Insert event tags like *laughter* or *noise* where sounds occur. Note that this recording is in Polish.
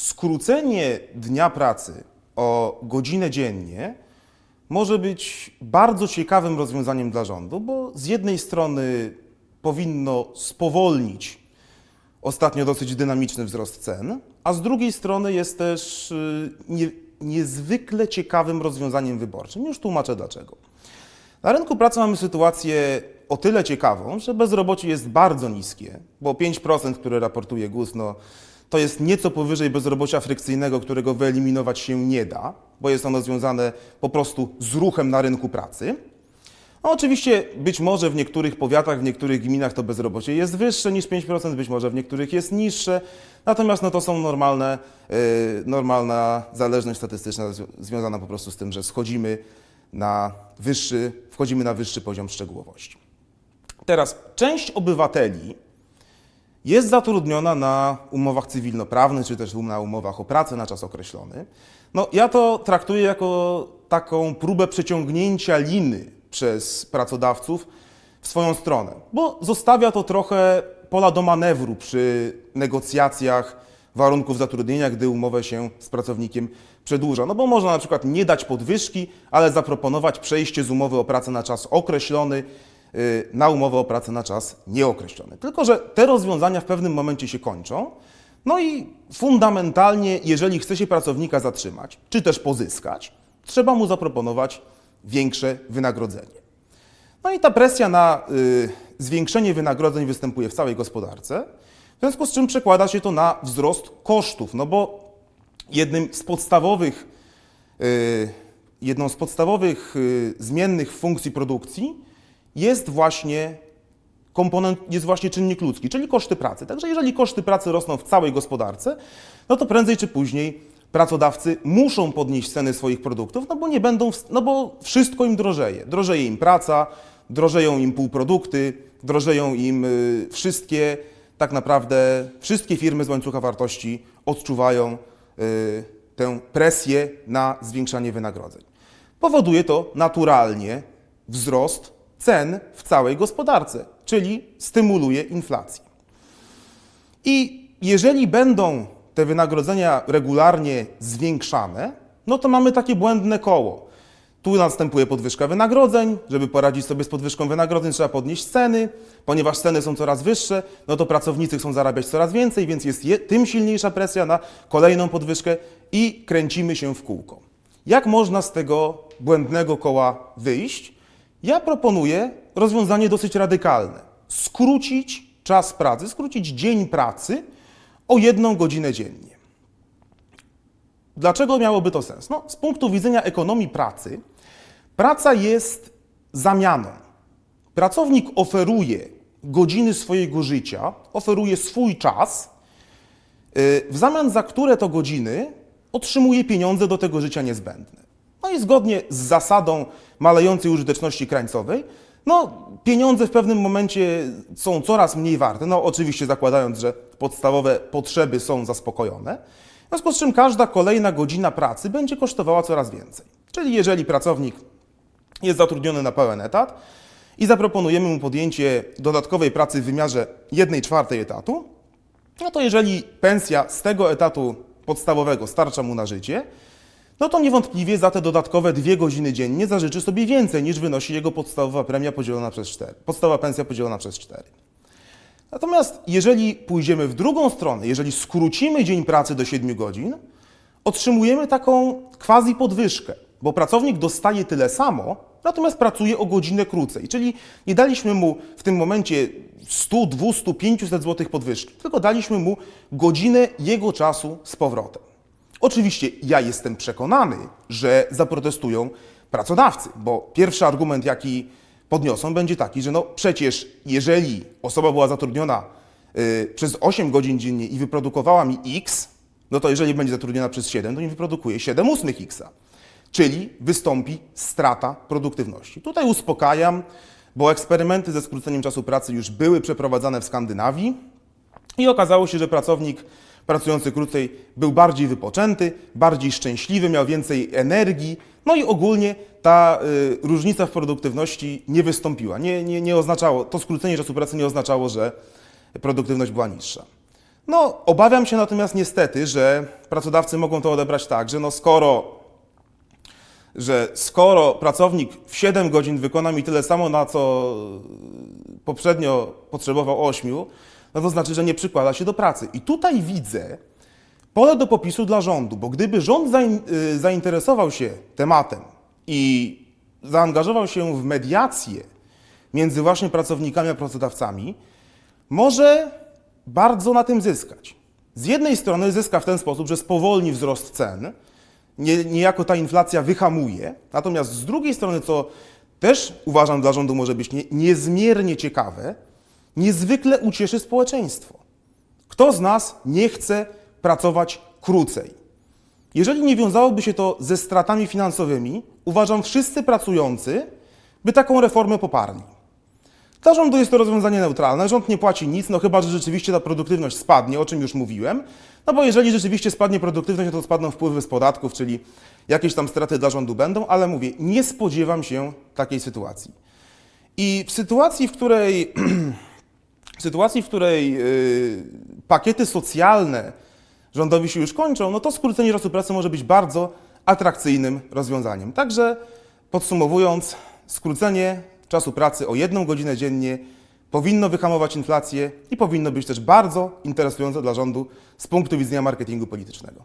skrócenie dnia pracy o godzinę dziennie może być bardzo ciekawym rozwiązaniem dla rządu, bo z jednej strony powinno spowolnić ostatnio dosyć dynamiczny wzrost cen, a z drugiej strony jest też y, nie, niezwykle ciekawym rozwiązaniem wyborczym. Już tłumaczę dlaczego. Na rynku pracy mamy sytuację o tyle ciekawą, że bezrobocie jest bardzo niskie, bo 5%, które raportuje GUS, no, to jest nieco powyżej bezrobocia frykcyjnego, którego wyeliminować się nie da, bo jest ono związane po prostu z ruchem na rynku pracy. No oczywiście być może w niektórych powiatach, w niektórych gminach to bezrobocie jest wyższe niż 5%, być może w niektórych jest niższe, natomiast no to są normalne, yy, normalna zależność statystyczna zwi- związana po prostu z tym, że schodzimy na wyższy, wchodzimy na wyższy poziom szczegółowości. Teraz część obywateli jest zatrudniona na umowach cywilnoprawnych, czy też na umowach o pracę na czas określony. No, ja to traktuję jako taką próbę przeciągnięcia liny przez pracodawców w swoją stronę, bo zostawia to trochę pola do manewru przy negocjacjach warunków zatrudnienia, gdy umowę się z pracownikiem przedłuża. No bo można na przykład nie dać podwyżki, ale zaproponować przejście z umowy o pracę na czas określony na umowę o pracę na czas nieokreślony. Tylko, że te rozwiązania w pewnym momencie się kończą. No i fundamentalnie, jeżeli chce się pracownika zatrzymać, czy też pozyskać, trzeba mu zaproponować większe wynagrodzenie. No i ta presja na y, zwiększenie wynagrodzeń występuje w całej gospodarce, w związku z czym przekłada się to na wzrost kosztów, no bo jednym z podstawowych, y, jedną z podstawowych y, zmiennych funkcji produkcji jest właśnie komponent, jest właśnie czynnik ludzki, czyli koszty pracy. Także jeżeli koszty pracy rosną w całej gospodarce, no to prędzej czy później pracodawcy muszą podnieść ceny swoich produktów, no bo nie będą, no bo wszystko im drożeje. Drożeje im praca, drożeją im półprodukty, drożeją im y, wszystkie, tak naprawdę wszystkie firmy z łańcucha wartości odczuwają y, tę presję na zwiększanie wynagrodzeń. Powoduje to naturalnie wzrost cen w całej gospodarce, czyli stymuluje inflację. I jeżeli będą te wynagrodzenia regularnie zwiększane, no to mamy takie błędne koło. Tu następuje podwyżka wynagrodzeń, żeby poradzić sobie z podwyżką wynagrodzeń trzeba podnieść ceny, ponieważ ceny są coraz wyższe, no to pracownicy chcą zarabiać coraz więcej, więc jest je, tym silniejsza presja na kolejną podwyżkę i kręcimy się w kółko. Jak można z tego błędnego koła wyjść? Ja proponuję rozwiązanie dosyć radykalne. Skrócić czas pracy, skrócić dzień pracy o jedną godzinę dziennie. Dlaczego miałoby to sens? No, z punktu widzenia ekonomii pracy, praca jest zamianą. Pracownik oferuje godziny swojego życia, oferuje swój czas, y, w zamian za które to godziny otrzymuje pieniądze do tego życia niezbędne. No i zgodnie z zasadą malejącej użyteczności krańcowej, no pieniądze w pewnym momencie są coraz mniej warte, no oczywiście zakładając, że podstawowe potrzeby są zaspokojone, w związku z czym każda kolejna godzina pracy będzie kosztowała coraz więcej. Czyli jeżeli pracownik jest zatrudniony na pełen etat i zaproponujemy mu podjęcie dodatkowej pracy w wymiarze 1 czwartej etatu, no to jeżeli pensja z tego etatu podstawowego starcza mu na życie, no to niewątpliwie za te dodatkowe dwie godziny dziennie zażyczy sobie więcej niż wynosi jego podstawowa premia podzielona przez 4, podstawowa pensja podzielona przez 4. Natomiast jeżeli pójdziemy w drugą stronę, jeżeli skrócimy dzień pracy do 7 godzin, otrzymujemy taką quasi podwyżkę, bo pracownik dostaje tyle samo, natomiast pracuje o godzinę krócej. Czyli nie daliśmy mu w tym momencie 100, 200, 500 zł podwyżki, tylko daliśmy mu godzinę jego czasu z powrotem. Oczywiście ja jestem przekonany, że zaprotestują pracodawcy, bo pierwszy argument, jaki podniosą, będzie taki, że no przecież jeżeli osoba była zatrudniona y, przez 8 godzin dziennie i wyprodukowała mi X, no to jeżeli będzie zatrudniona przez 7, to nie wyprodukuje 7 ósmych Xa. Czyli wystąpi strata produktywności. Tutaj uspokajam, bo eksperymenty ze skróceniem czasu pracy już były przeprowadzane w Skandynawii. I okazało się, że pracownik pracujący krócej był bardziej wypoczęty, bardziej szczęśliwy, miał więcej energii, no i ogólnie ta y, różnica w produktywności nie wystąpiła. Nie, nie, nie oznaczało, to skrócenie czasu pracy nie oznaczało, że produktywność była niższa. No, obawiam się natomiast niestety, że pracodawcy mogą to odebrać tak, że no skoro, że skoro pracownik w 7 godzin wykona mi tyle samo, na co poprzednio potrzebował 8, no to znaczy, że nie przykłada się do pracy. I tutaj widzę pole do popisu dla rządu, bo gdyby rząd y, zainteresował się tematem i zaangażował się w mediację między właśnie pracownikami a pracodawcami, może bardzo na tym zyskać. Z jednej strony zyska w ten sposób, że spowolni wzrost cen, nie, niejako ta inflacja wyhamuje, natomiast z drugiej strony, co też uważam dla rządu może być nie, niezmiernie ciekawe, niezwykle ucieszy społeczeństwo. Kto z nas nie chce pracować krócej? Jeżeli nie wiązałoby się to ze stratami finansowymi, uważam wszyscy pracujący by taką reformę poparli. Dla rządu jest to rozwiązanie neutralne. Rząd nie płaci nic, no chyba, że rzeczywiście ta produktywność spadnie, o czym już mówiłem. No bo jeżeli rzeczywiście spadnie produktywność, no to spadną wpływy z podatków, czyli jakieś tam straty dla rządu będą, ale mówię, nie spodziewam się takiej sytuacji. I w sytuacji, w której, *clears throat* w sytuacji, w której yy, pakiety socjalne rządowi się już kończą, no to skrócenie czasu pracy może być bardzo atrakcyjnym rozwiązaniem. Także podsumowując, skrócenie czasu pracy o jedną godzinę dziennie powinno wyhamować inflację i powinno być też bardzo interesujące dla rządu z punktu widzenia marketingu politycznego.